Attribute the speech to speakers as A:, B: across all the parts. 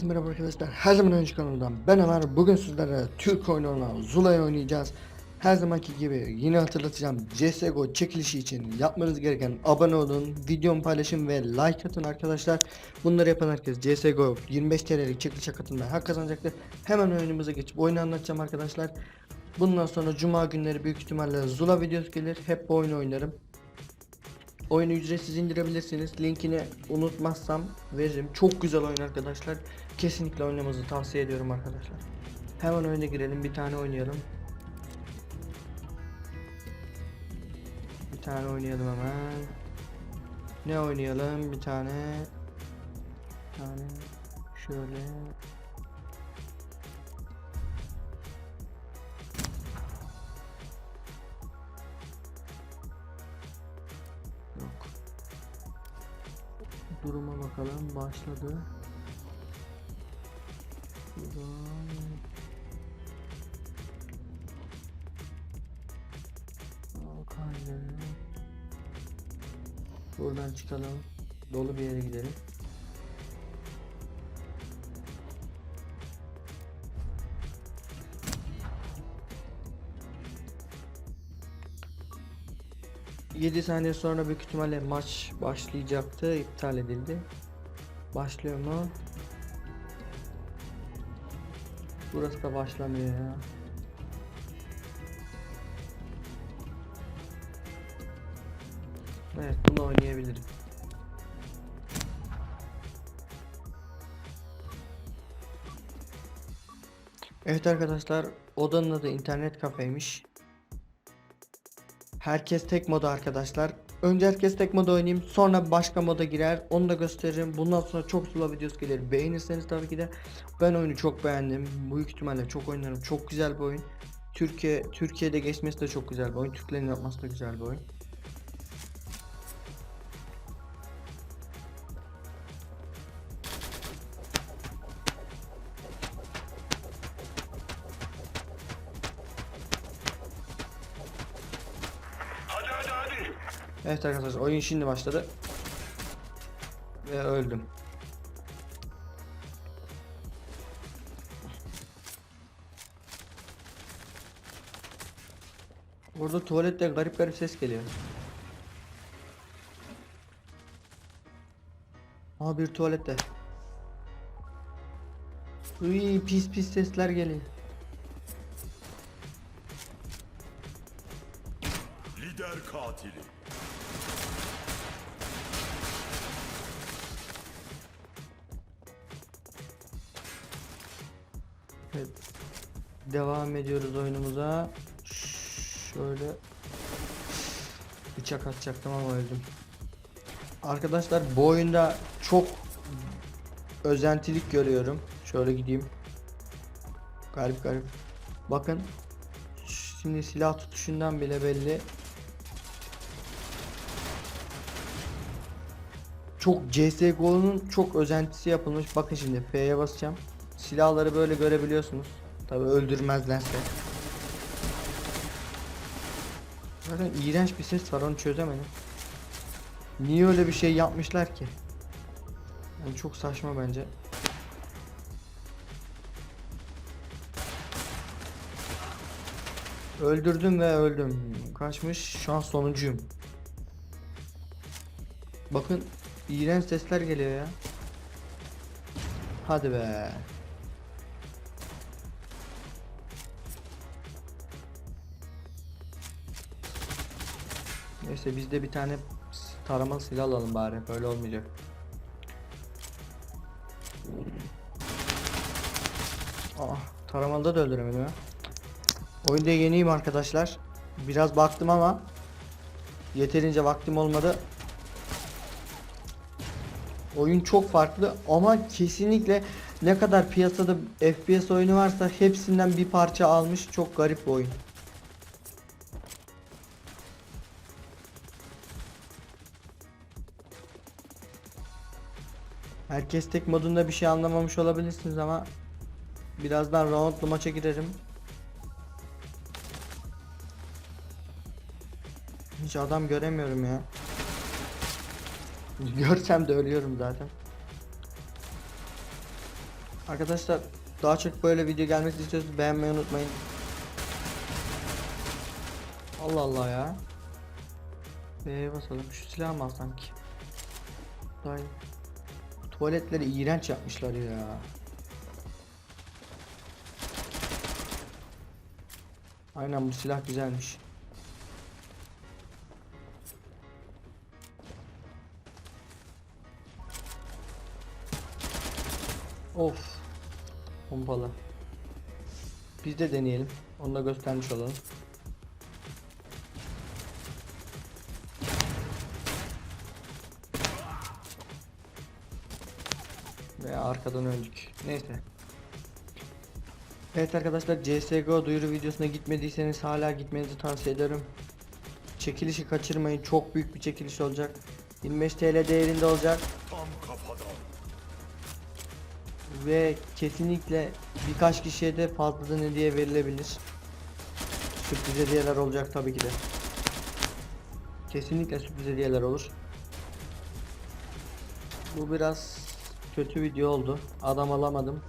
A: Herkese merhaba arkadaşlar. Her zaman önce kanalımdan ben Ömer. Bugün sizlere Türk oyunu olan Zula'yı oynayacağız. Her zamanki gibi yine hatırlatacağım. CSGO çekilişi için yapmanız gereken abone olun, videomu paylaşın ve like atın arkadaşlar. Bunları yapan herkes CSGO 25 TL'lik çekilişe katılmaya hak kazanacaktır. Hemen oyunumuza geçip oyunu anlatacağım arkadaşlar. Bundan sonra cuma günleri büyük ihtimalle Zula videosu gelir. Hep bu oyunu oynarım. Oyunu ücretsiz indirebilirsiniz. Linkini unutmazsam veririm. Çok güzel oyun arkadaşlar. Kesinlikle oynamanızı tavsiye ediyorum arkadaşlar. Hemen oyuna girelim. Bir tane oynayalım. Bir tane oynayalım hemen. Ne oynayalım? Bir tane. Bir tane. Şöyle. Duruma bakalım. Başladı. Buradan. Buradan çıkalım. Dolu bir yere gidelim. Yedi saniye sonra büyük ihtimalle maç başlayacaktı. iptal edildi. Başlıyor mu? Burası da başlamıyor ya. Evet bunu oynayabilirim. Evet arkadaşlar odanın adı internet kafeymiş. Herkes tek moda arkadaşlar. Önce herkes tek moda oynayayım sonra başka moda girer onu da gösteririm. Bundan sonra çok sula videosu gelir. Beğenirseniz tabii ki de ben oyunu çok beğendim. Büyük ihtimalle çok oynarım. Çok güzel bir oyun. Türkiye Türkiye'de geçmesi de çok güzel bir oyun. Türklerin yapması da güzel bir oyun. Evet arkadaşlar oyun şimdi başladı. Ve öldüm. Burada tuvalette garip garip ses geliyor. Aa bir tuvalette. Uy pis pis sesler geliyor. Bıçak atacaktım ama öldüm. Arkadaşlar bu oyunda çok özentilik görüyorum. Şöyle gideyim. Garip garip. Bakın. Şimdi silah tutuşundan bile belli. Çok CSGO'nun çok özentisi yapılmış. Bakın şimdi F'ye basacağım. Silahları böyle görebiliyorsunuz. Tabi öldürmezlerse. Zaten iğrenç bir ses var onu çözemedim. Niye öyle bir şey yapmışlar ki? Yani çok saçma bence. Öldürdüm ve öldüm. Kaçmış. Şu an sonuncuyum. Bakın iğrenç sesler geliyor ya. Hadi be. Neyse biz de bir tane taramalı silah alalım bari. Böyle olmayacak. Ah, taramalıda da öldüremedim ha. Oyunda yeniyim arkadaşlar. Biraz baktım ama yeterince vaktim olmadı. Oyun çok farklı ama kesinlikle ne kadar piyasada FPS oyunu varsa hepsinden bir parça almış. Çok garip bir oyun. Herkes tek modunda bir şey anlamamış olabilirsiniz ama birazdan roundlu maça girerim. Hiç adam göremiyorum ya. Görsem de ölüyorum zaten. Arkadaşlar daha çok böyle video gelmesini istiyorsanız beğenmeyi unutmayın. Allah Allah ya. B'ye basalım. Şu silah mı alsam ki? Daha. Tuvaletleri iğrenç yapmışlar ya. Aynen bu silah güzelmiş. Of. Pompalı. Biz de deneyelim. Onu da göstermiş olalım. Arkadan öldük. Neyse. Evet arkadaşlar CSGO duyuru videosuna gitmediyseniz hala gitmenizi tavsiye ederim. Çekilişi kaçırmayın. Çok büyük bir çekiliş olacak. 25 TL değerinde olacak. Ve kesinlikle birkaç kişiye de fazladan hediye verilebilir. Sürpriz hediyeler olacak tabii ki de. Kesinlikle sürpriz hediyeler olur. Bu biraz kötü video oldu. Adam alamadım.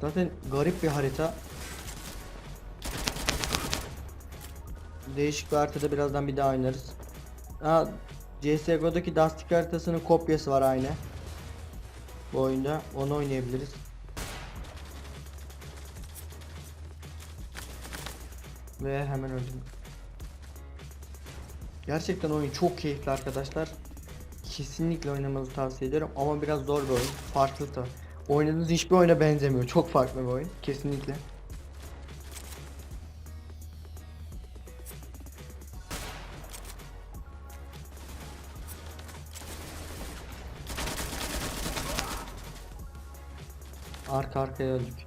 A: Zaten garip bir harita. Değişik bir haritada birazdan bir daha oynarız. Ha, CSGO'daki Dusty haritasının kopyası var aynı. Bu oyunda onu oynayabiliriz. Ve hemen öldüm. Gerçekten oyun çok keyifli arkadaşlar. Kesinlikle oynamanızı tavsiye ederim ama biraz zor bir oyun. Farklı da. Oynadığınız hiçbir oyuna benzemiyor. Çok farklı bir oyun. Kesinlikle. Arka arkaya öldük.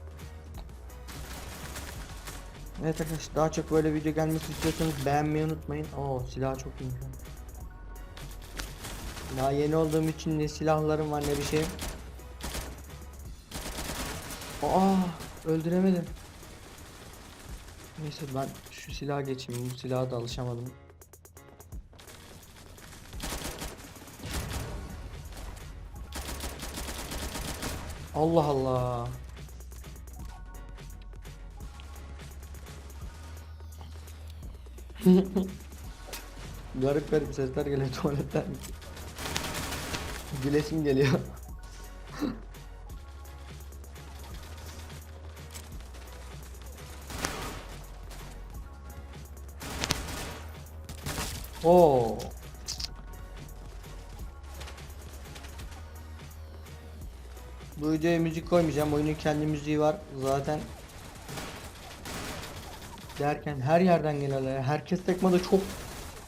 A: Evet arkadaşlar daha çok böyle video gelmesi istiyorsanız beğenmeyi unutmayın. Oo silah çok iyi. Daha yeni olduğum için ne silahlarım var ne bir şey. Aa öldüremedim. Neyse ben şu silaha geçeyim. Bu silaha da alışamadım. Allah Allah. garip garip sesler geliyor tuvaletten. Gülesim geliyor. Oo. Bu videoya müzik koymayacağım. Oyunun kendi müziği var zaten. Derken her yerden geliyorlar. Herkes tekmada çok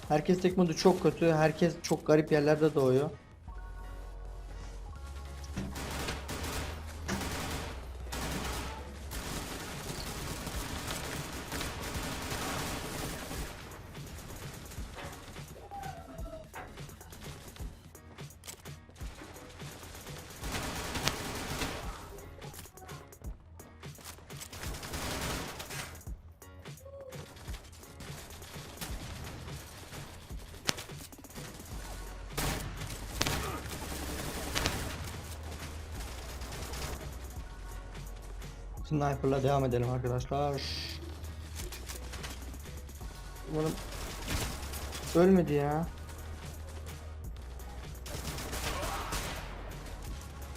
A: Herkes tekmada çok kötü. Herkes çok garip yerlerde doğuyor. Sniper'la devam edelim arkadaşlar. Umarım ölmedi ya.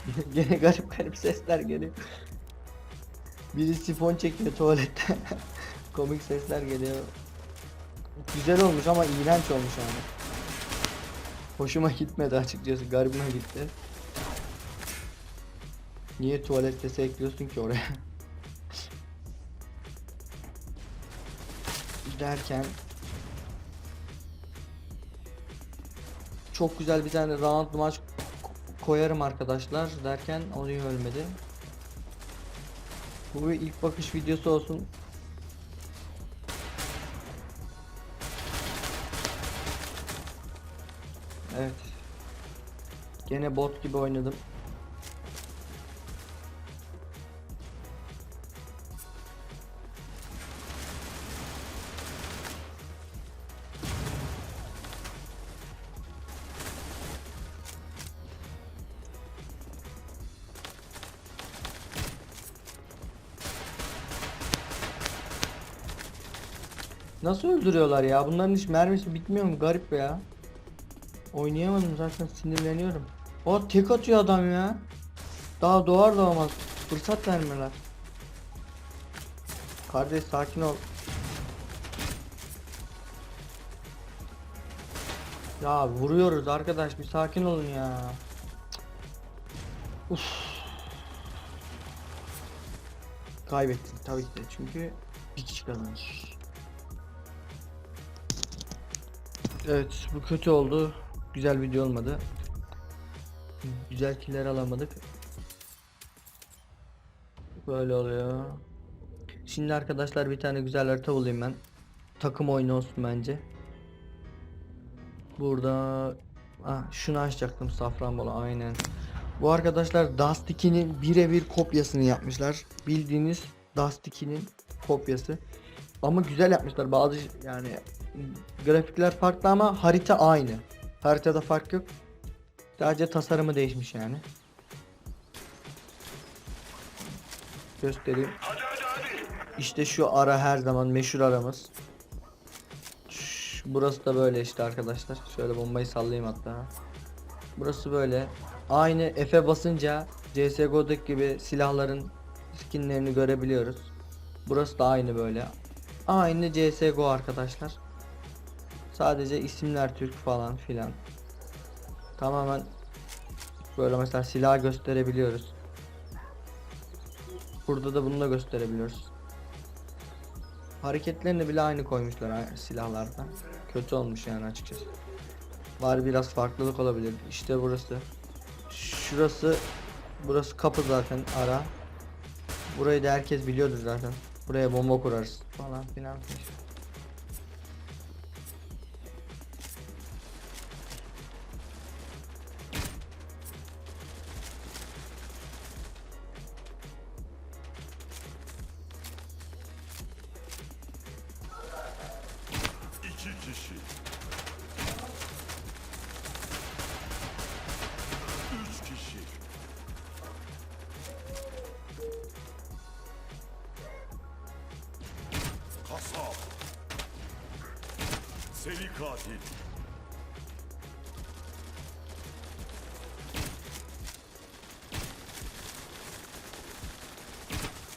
A: Gene garip garip sesler geliyor. Biri sifon çekiyor tuvalette. Komik sesler geliyor. Güzel olmuş ama iğrenç olmuş yani. Hoşuma gitmedi açıkçası garibime gitti. Niye tuvalet sesi ekliyorsun ki oraya? Derken çok güzel bir tane round maç koyarım arkadaşlar derken oluyor ölmedi. Bu bir ilk bakış videosu olsun. Evet. Gene bot gibi oynadım. Nasıl öldürüyorlar ya? Bunların hiç mermisi bitmiyor mu? Garip ya. Oynayamadım zaten sinirleniyorum. O tek atıyor adam ya. Daha doğar doğmaz. Fırsat vermiyorlar. Kardeş sakin ol. Ya vuruyoruz arkadaş bir sakin olun ya. Uf. Kaybettik tabii ki de çünkü bir kişi kazanır. Evet bu kötü oldu. Güzel video olmadı. Güzel killer alamadık. Böyle oluyor. Şimdi arkadaşlar bir tane güzel harita bulayım ben. Takım oyunu olsun bence. Burada ah, şunu açacaktım Safranbolu aynen. Bu arkadaşlar Dust 2'nin birebir kopyasını yapmışlar. Bildiğiniz Dust 2'nin kopyası. Ama güzel yapmışlar. Bazı yani grafikler farklı ama harita aynı. Haritada fark yok. Sadece tasarımı değişmiş yani. Göstereyim. İşte şu ara her zaman meşhur aramız. Burası da böyle işte arkadaşlar. Şöyle bombayı sallayayım hatta. Burası böyle. Aynı F'e basınca CSGO'daki gibi silahların skinlerini görebiliyoruz. Burası da aynı böyle. Aynı CSGO arkadaşlar. Sadece isimler Türk falan filan. Tamamen böyle mesela silah gösterebiliyoruz. Burada da bunu da gösterebiliyoruz. Hareketlerini bile aynı koymuşlar silahlarda. Kötü olmuş yani açıkçası. Var biraz farklılık olabilir. İşte burası. Şurası burası kapı zaten ara. Burayı da herkes biliyordur zaten. Buraya bomba kurarız falan filan.
B: Seri katil.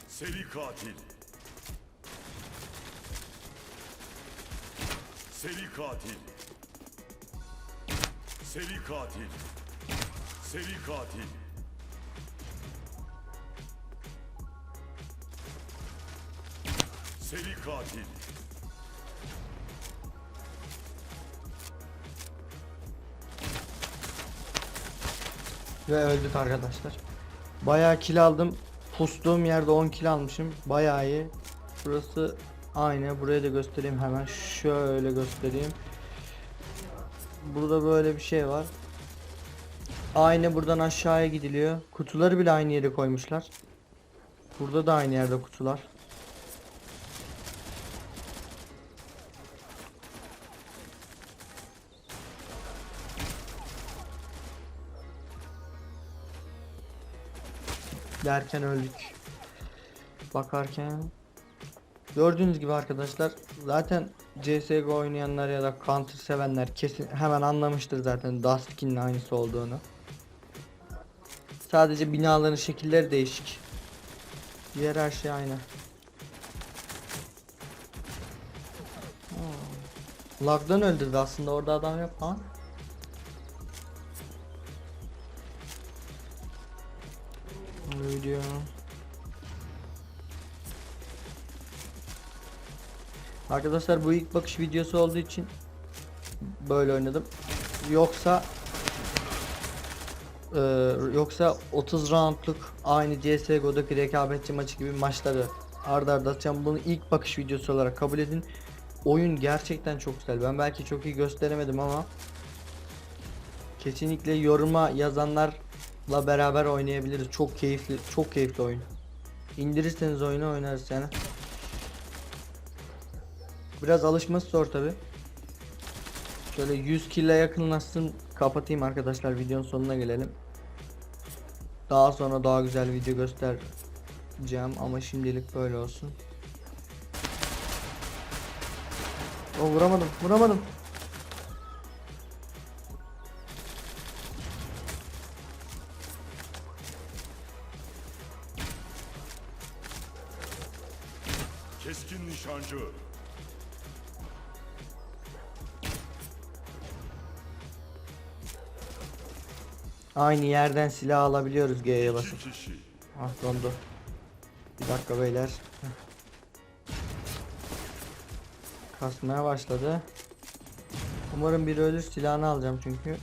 B: Seri katil. Seri katil. Seri katil. Seri katil. Seri katil.
A: Ve öldük arkadaşlar. Bayağı kill aldım. Pustuğum yerde 10 kill almışım. Bayağı iyi. Burası aynı. Burayı da göstereyim hemen. Şöyle göstereyim. Burada böyle bir şey var. Aynı buradan aşağıya gidiliyor. Kutuları bile aynı yere koymuşlar. Burada da aynı yerde kutular. Derken öldük. Bakarken gördüğünüz gibi arkadaşlar zaten CS:GO oynayanlar ya da Counter sevenler kesin hemen anlamıştır zaten Dustkin'in aynısı olduğunu. Sadece binaların şekilleri değişik. Diğer her şey aynı. Hmm. Lag'dan öldürdü aslında orada adam yok ha. Video. Arkadaşlar bu ilk bakış videosu olduğu için böyle oynadım. Yoksa eee, yoksa 30 roundluk aynı CS:GO'daki rekabetçi maçı gibi maçları arda arda atacağım. Bunu ilk bakış videosu olarak kabul edin. Oyun gerçekten çok güzel. Ben belki çok iyi gösteremedim ama kesinlikle yoruma yazanlarla beraber oynayabiliriz. Çok keyifli, çok keyifli oyun. İndirirseniz oyunu oynarız yani. Biraz alışması zor tabi. Şöyle 100 kill'e yakınlaşsın kapatayım arkadaşlar videonun sonuna gelelim. Daha sonra daha güzel video göstereceğim ama şimdilik böyle olsun. O vuramadım. Vuramadım. Aynı yerden silah alabiliyoruz G'ye basıp. Ah dondu. Bir dakika beyler. Kasmaya başladı. Umarım biri ölür silahını alacağım çünkü.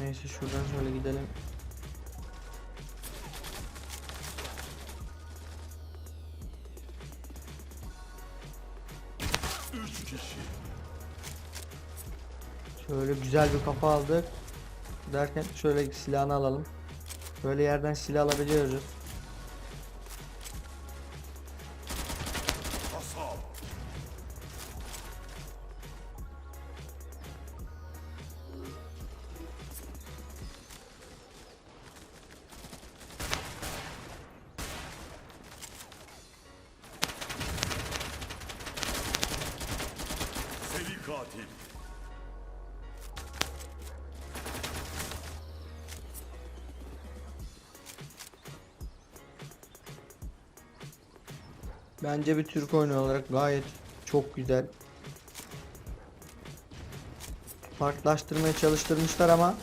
A: Neyse şuradan şöyle gidelim. Şöyle güzel bir kafa aldık. Derken şöyle silahını alalım. Böyle yerden silah alabiliyoruz. Bence bir Türk oyunu olarak gayet çok güzel. Farklılaştırmaya çalıştırmışlar ama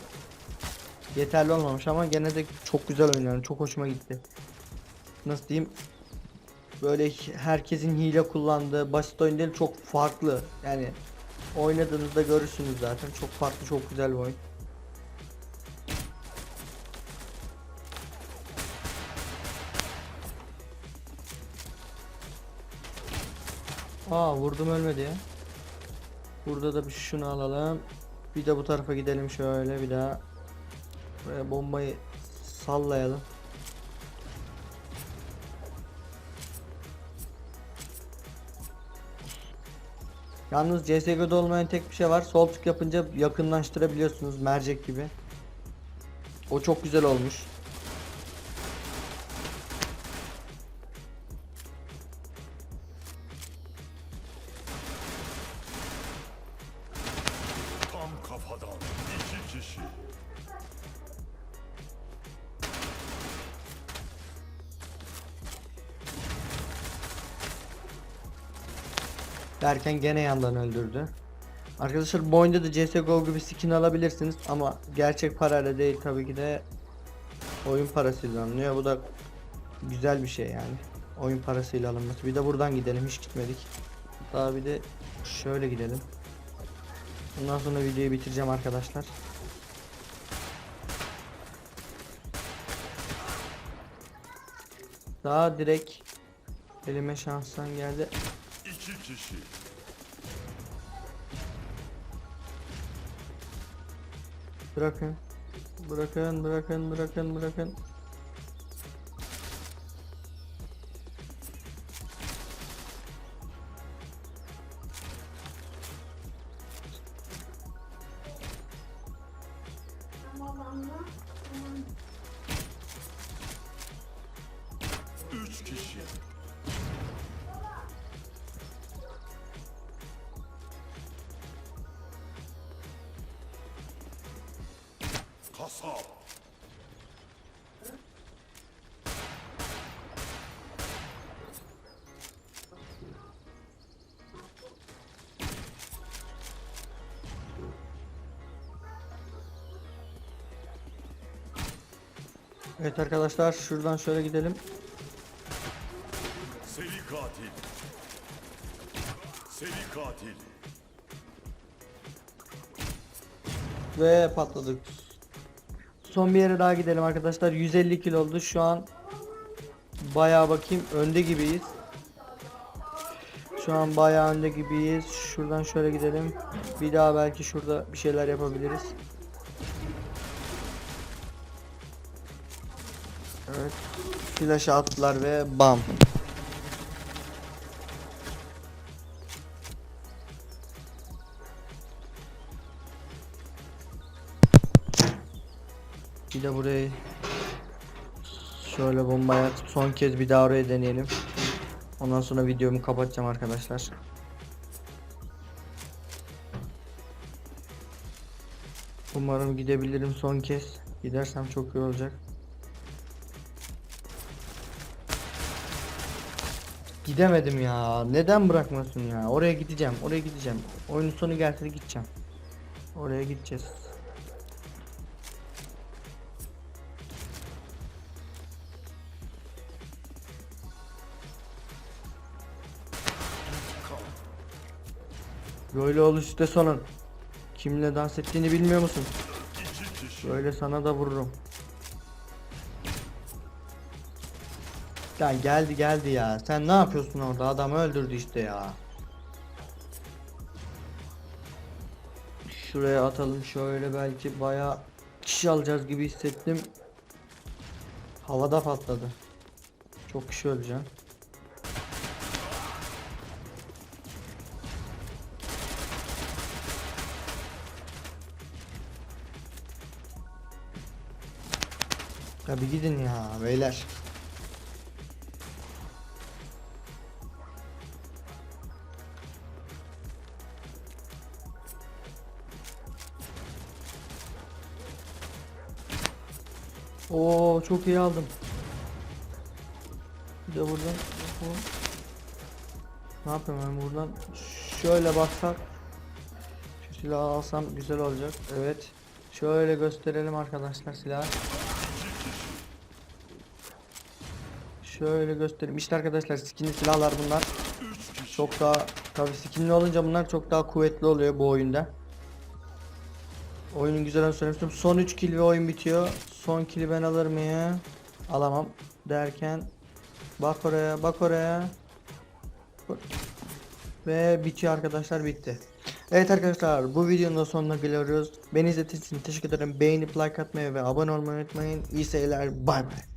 A: yeterli olmamış ama gene de çok güzel oynuyor. Çok hoşuma gitti. Nasıl diyeyim? Böyle herkesin hile kullandığı basit oyun değil çok farklı. Yani oynadığınızda görürsünüz zaten. Çok farklı, çok güzel bir oyun. Aa vurdum ölmedi ya. Burada da bir şunu alalım. Bir de bu tarafa gidelim şöyle bir daha. Buraya bombayı sallayalım. Yalnız CSGO'da olmayan tek bir şey var. Sol tık yapınca yakınlaştırabiliyorsunuz mercek gibi. O çok güzel olmuş. Derken gene yandan öldürdü. Arkadaşlar bu oyunda da CSGO gibi skin alabilirsiniz ama gerçek parayla değil tabii ki de oyun parasıyla alınıyor. Bu da güzel bir şey yani. Oyun parasıyla alınması. Bir de buradan gidelim hiç gitmedik. Daha bir de şöyle gidelim. Bundan sonra videoyu bitireceğim arkadaşlar. Daha direkt elime şanstan geldi.
B: İki kişi.
A: Bırakın. Bırakın, bırakın, bırakın, bırakın.
B: Kasap.
A: Evet arkadaşlar şuradan şöyle gidelim.
B: Seri katil. Seri katil.
A: Ve patladık. Son bir yere daha gidelim arkadaşlar. 150 kilo oldu. Şu an bayağı bakayım önde gibiyiz. Şu an bayağı önde gibiyiz. Şuradan şöyle gidelim. Bir daha belki şurada bir şeyler yapabiliriz. Evet. Flash attılar ve bam. Bir de burayı şöyle bombaya son kez bir daha oraya deneyelim. Ondan sonra videomu kapatacağım arkadaşlar. Umarım gidebilirim son kez. Gidersem çok iyi olacak. Gidemedim ya. Neden bırakmasın ya? Oraya gideceğim. Oraya gideceğim. Oyunun sonu gelse gideceğim. Oraya gideceğiz. Böyle ol işte sonun. Kimle dans ettiğini bilmiyor musun? Böyle sana da vururum. Ya geldi geldi ya. Sen ne yapıyorsun orada? Adamı öldürdü işte ya. Şuraya atalım şöyle belki bayağı kişi alacağız gibi hissettim. Havada patladı. Çok kişi öleceğim. Ya bir gidin ya beyler. Oo çok iyi aldım. Bir de buradan. Ne yapayım ben buradan şöyle baksak şu silahı alsam güzel olacak. Evet. Şöyle gösterelim arkadaşlar silahı. Şöyle göstereyim. İşte arkadaşlar skinli silahlar bunlar. Çok daha tabi skinli olunca bunlar çok daha kuvvetli oluyor bu oyunda. Oyunun güzel söylemiştim. Son 3 kill ve oyun bitiyor. Son kill'i ben alır mıyım? Alamam derken bak oraya bak oraya. Ve bitiyor arkadaşlar bitti. Evet arkadaşlar bu videonun da sonuna geliyoruz. Beni izlediğiniz için teşekkür ederim. Beğenip like atmayı ve abone olmayı unutmayın. İyi seyirler. Bay bay.